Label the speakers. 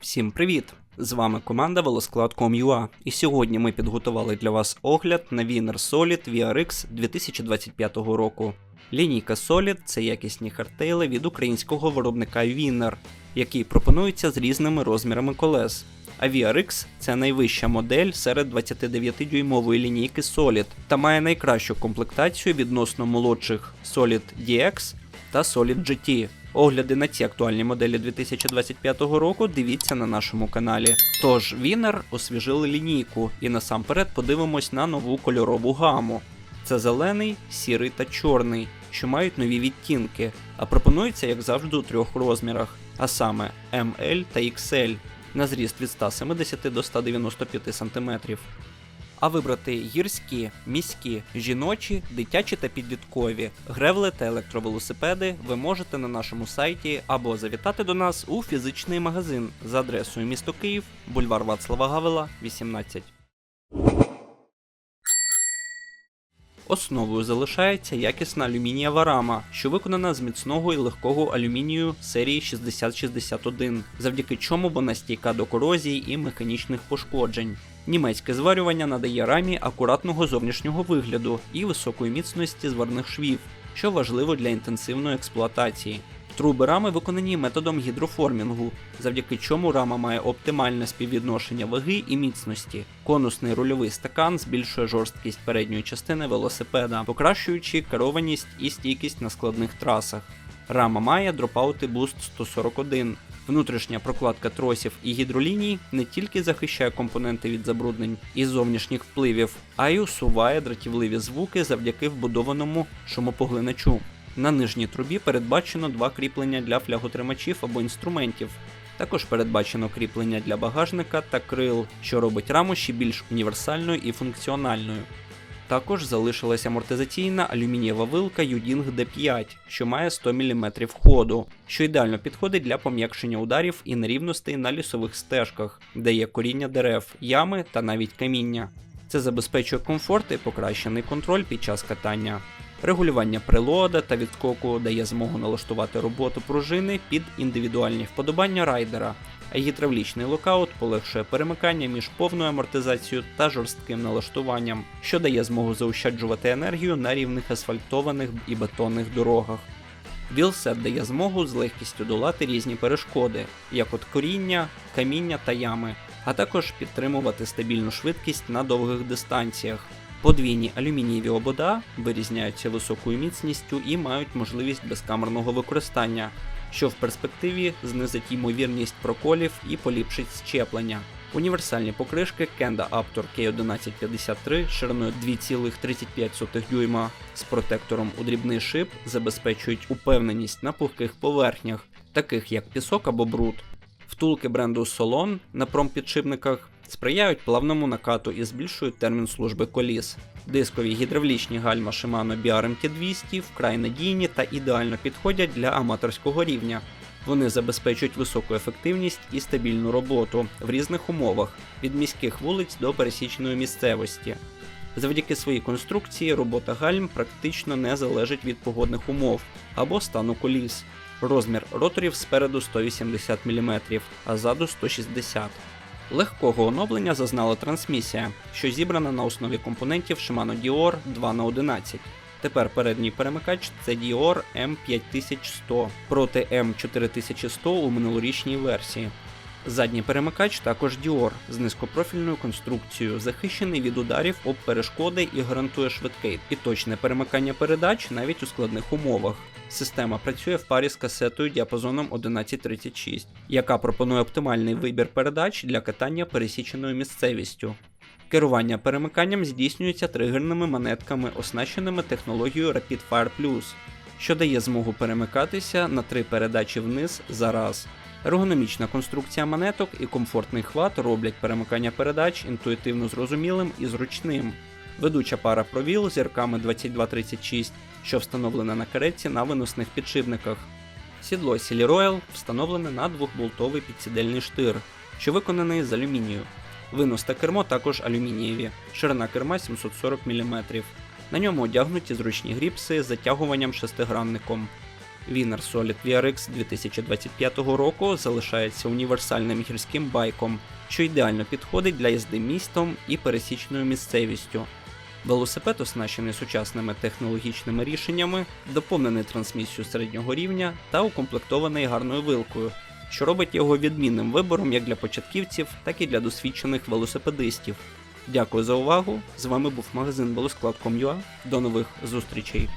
Speaker 1: Всім привіт! З вами команда Велосклад.com.ua і сьогодні ми підготували для вас огляд на Wiener Solid VRX 2025 року. Лінійка Solid це якісні хардтейли від українського виробника Wiener, які пропонуються з різними розмірами колес. А VRX це найвища модель серед 29-дюймової лінійки Solid та має найкращу комплектацію відносно молодших Solid DX та Solid GT. Огляди на ці актуальні моделі 2025 року дивіться на нашому каналі. Тож Вінер освіжили лінійку і насамперед подивимось на нову кольорову гаму. Це зелений, сірий та чорний, що мають нові відтінки, а пропонується, як завжди, у трьох розмірах, а саме ML та XL на зріст від 170 до 195 см. А вибрати гірські, міські, жіночі, дитячі та підліткові, гревли та електровелосипеди ви можете на нашому сайті або завітати до нас у фізичний магазин за адресою місто Київ, бульвар Вацлава Гавела, 18. Основою залишається якісна алюмінієва рама, що виконана з міцного і легкого алюмінію серії 6061, завдяки чому вона стійка до корозії і механічних пошкоджень. Німецьке зварювання надає рамі акуратного зовнішнього вигляду і високої міцності зварних швів, що важливо для інтенсивної експлуатації. Труби рами виконані методом гідроформінгу, завдяки чому рама має оптимальне співвідношення ваги і міцності. Конусний рульовий стакан збільшує жорсткість передньої частини велосипеда, покращуючи керованість і стійкість на складних трасах. Рама має дропаути Boost 141. Внутрішня прокладка тросів і гідроліній не тільки захищає компоненти від забруднень і зовнішніх впливів, а й усуває дратівливі звуки завдяки вбудованому шумопоглиначу. На нижній трубі передбачено два кріплення для фляготримачів або інструментів. Також передбачено кріплення для багажника та крил, що робить раму ще більш універсальною і функціональною. Також залишилася амортизаційна алюмінієва вилка Uding D5, що має 100 мм ходу, що ідеально підходить для пом'якшення ударів і нерівностей на лісових стежках, де є коріння дерев, ями та навіть каміння. Це забезпечує комфорт і покращений контроль під час катання. Регулювання прилода та відскоку дає змогу налаштувати роботу пружини під індивідуальні вподобання райдера, а гідравлічний локаут полегшує перемикання між повною амортизацією та жорстким налаштуванням, що дає змогу заощаджувати енергію на рівних асфальтованих і бетонних дорогах. Вілсет дає змогу з легкістю долати різні перешкоди, як от коріння, каміння та ями, а також підтримувати стабільну швидкість на довгих дистанціях. Подвійні алюмінієві обода вирізняються високою міцністю і мають можливість безкамерного використання, що в перспективі знизить ймовірність проколів і поліпшить щеплення. Універсальні покришки Kenda Aptor K1153 шириною 2,35 дюйма з протектором у дрібний шип забезпечують упевненість на пухких поверхнях, таких як пісок або бруд. Втулки бренду Solon на промпідшипниках сприяють плавному накату і збільшують термін служби коліс. Дискові гідравлічні гальма Shimano BRMT 200 вкрай надійні та ідеально підходять для аматорського рівня. Вони забезпечують високу ефективність і стабільну роботу в різних умовах від міських вулиць до пересічної місцевості. Завдяки своїй конструкції робота гальм практично не залежить від погодних умов або стану коліс. Розмір роторів спереду 180 мм, а ззаду 160 Легкого оновлення зазнала трансмісія, що зібрана на основі компонентів Shimano Dior 2х11. Тепер передній перемикач це Dior M5100 проти M4100 у минулорічній версії. Задній перемикач також Dior з низькопрофільною конструкцією, захищений від ударів об перешкоди і гарантує швидке і точне перемикання передач навіть у складних умовах. Система працює в парі з касетою діапазоном 1136, яка пропонує оптимальний вибір передач для катання пересіченою місцевістю. Керування перемиканням здійснюється тригерними монетками, оснащеними технологією Rapid Fire Plus, що дає змогу перемикатися на три передачі вниз за раз. Ергономічна конструкція монеток і комфортний хват роблять перемикання передач інтуїтивно зрозумілим і зручним. Ведуча пара провіл зірками 2236, що встановлена на каретці на виносних підшипниках. Сідло Silly Royal встановлене на двохболтовий підсідельний штир, що виконаний з алюмінію. Винос та кермо також алюмінієві, ширина керма 740 мм. На ньому одягнуті зручні гріпси з затягуванням шестигранником. Winner Solid VRX 2025 року залишається універсальним гірським байком, що ідеально підходить для їзди містом і пересічною місцевістю. Велосипед оснащений сучасними технологічними рішеннями, доповнений трансмісією середнього рівня та укомплектований гарною вилкою, що робить його відмінним вибором як для початківців, так і для досвідчених велосипедистів. Дякую за увагу! З вами був магазин Велосклад.com.ua. До нових зустрічей!